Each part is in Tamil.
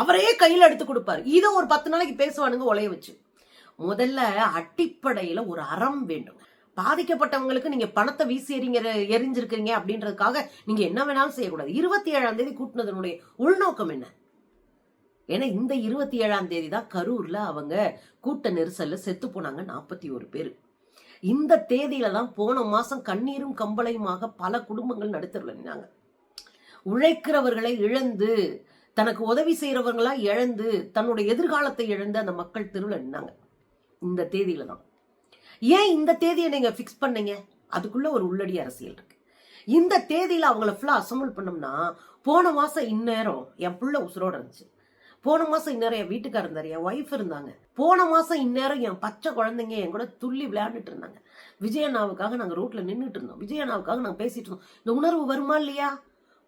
அவரே கையில் எடுத்து கொடுப்பாரு. இதை ஒரு பத்து நாளைக்கு பேசுவானுங்க உலைய வச்சு. முதல்ல அடிப்படையில ஒரு அறம் வேண்டும். பாதிக்கப்பட்டவங்களுக்கு நீங்க பணத்தை வீசி எறிங்க எரிஞ்சிருக்கிறீங்க அப்படின்றதுக்காக நீங்க என்ன வேணாலும் செய்யக்கூடாது. இருபத்தி ஏழாம் தேதி கூட்டினதனுடைய உள்நோக்கம் என்ன? ஏன்னா இந்த இருபத்தி ஏழாம் தேதி தான் கரூர்ல அவங்க கூட்ட நெரிசல்ல செத்து போனாங்க நாற்பத்தி ஒரு பேர். இந்த தேதியில தான் போன மாசம் கண்ணீரும் கம்பளையுமாக பல குடும்பங்கள் நடுத்தருல நின்னாங்க. உழைக்கிறவர்களை இழந்து தனக்கு உதவி செய்கிறவங்களா இழந்து தன்னுடைய எதிர்காலத்தை இழந்து அந்த மக்கள் தெருவில் நின்னாங்க. இந்த தேதியில தான். ஏன் இந்த தேதியை நீங்க ஃபிக்ஸ் பண்ணீங்க? அதுக்குள்ள ஒரு உள்ளடி அரசியல் இருக்கு. இந்த தேதியில அவங்கள ஃபுல்லா அசம்பிள் பண்ணோம்னா போன மாசம் இந்நேரம் என் புள்ள உசுரோட இருந்துச்சு. போன மாசம் இந்நேரம் என் வீட்டுக்காரர் இருந்தார் என் ஒய்ஃப் இருந்தாங்க. போன மாசம் இந்நேரம் என் பச்சை குழந்தைங்க என் கூட துள்ளி விளையாண்டுட்டு இருந்தாங்க. விஜயண்ணாவுக்காக நாங்கள் ரோட்ல நின்றுட்டு இருந்தோம். விஜயண்ணாவுக்காக நாங்கள் பேசிட்டு இருந்தோம். இந்த உணர்வு வருமா இல்லையா?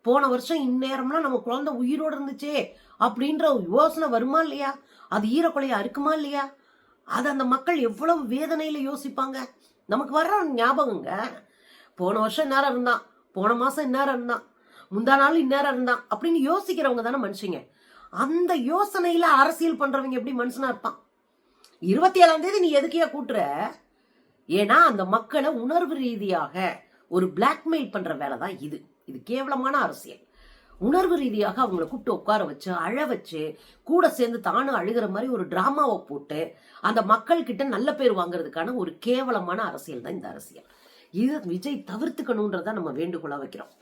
போன வருஷம் இந்நேரம்லாம் நம்ம குழந்தை உயிரோடு இருந்துச்சே அப்படின்ற யோசனை வருமா இல்லையா? அது ஈரக்குலையா இருக்குமா இல்லையா? அது அந்த மக்கள் எவ்வளவு வேதனையில யோசிப்பாங்க? நமக்கு வர்ற ஞாபகங்க. போன வருஷம் இந்நேரம் இருந்தான். போன மாசம் இந்நேரம் இருந்தான். முந்தா நாள் இந்நேரம் இருந்தான் அப்படின்னு யோசிக்கிறவங்க தானே மனுஷங்க. அந்த யோசனையில அரசியல் பண்றவங்க எப்படி மனுஷனா இருப்பான்? இருபத்தி ஏழாம் தேதி நீ எதுக்கையா கூட்டுற? ஏன்னா அந்த மக்களை உணர்வு ரீதியாக ஒரு பிளாக்மெயில் பண்ற வேலை தான் இது. இது கேவலமான அரசியல். உணர்வு ரீதியாக அவங்கள கூப்பிட்டு உட்கார வச்சு அழ வச்சு கூட சேர்ந்து தானும் அழுகிற மாதிரி ஒரு டிராமாவை போட்டு அந்த மக்கள் கிட்ட நல்ல பேர் வாங்குறதுக்கான ஒரு கேவலமான அரசியல் தான் இந்த அரசியல். இது விஜய் தவிர்த்துக்கணுன்றத நம்ம வேண்டுகோளா வைக்கிறோம்.